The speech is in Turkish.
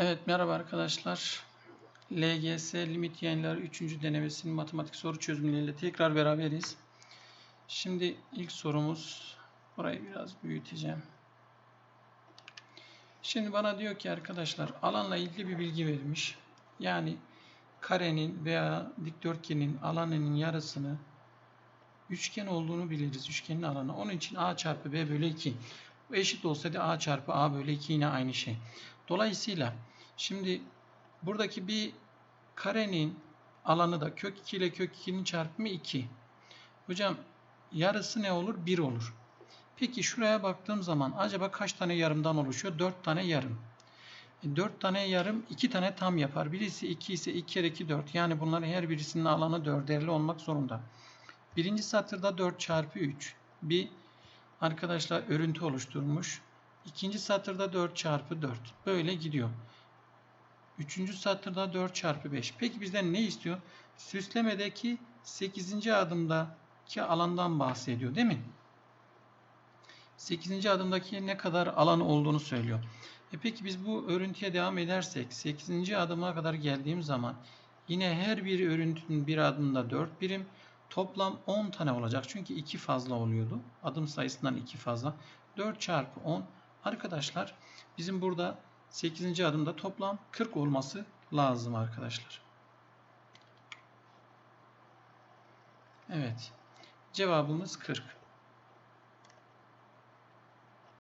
Evet merhaba arkadaşlar. LGS limit yayınları 3. denemesinin matematik soru çözümleriyle tekrar beraberiz. Şimdi ilk sorumuz burayı biraz büyüteceğim. Şimdi bana diyor ki arkadaşlar alanla ilgili bir bilgi verilmiş. Yani karenin veya dikdörtgenin alanının yarısını üçgen olduğunu biliriz. Üçgenin alanı. Onun için a çarpı b bölü 2. Bu eşit olsaydı a çarpı a bölü 2 yine aynı şey. Dolayısıyla şimdi buradaki bir karenin alanı da kök 2 ile kök 2'nin çarpımı 2. Hocam yarısı ne olur? 1 olur. Peki şuraya baktığım zaman acaba kaç tane yarımdan oluşuyor? 4 tane yarım. E, 4 tane yarım 2 tane tam yapar. Birisi 2 ise 2 kere 2 4. Yani bunların her birisinin alanı 4'erli olmak zorunda. Birinci satırda 4 çarpı 3. Bir arkadaşlar örüntü oluşturmuş. İkinci satırda 4 çarpı 4. Böyle gidiyor. Üçüncü satırda 4 çarpı 5. Peki bizden ne istiyor? Süslemedeki 8. adımdaki alandan bahsediyor değil mi? 8. adımdaki ne kadar alan olduğunu söylüyor. E peki biz bu örüntüye devam edersek 8. adıma kadar geldiğim zaman yine her bir örüntünün bir adımda 4 birim toplam 10 tane olacak. Çünkü 2 fazla oluyordu. Adım sayısından 2 fazla. 4 çarpı 10 arkadaşlar bizim burada 8. adımda toplam 40 olması lazım arkadaşlar. Evet. Cevabımız 40.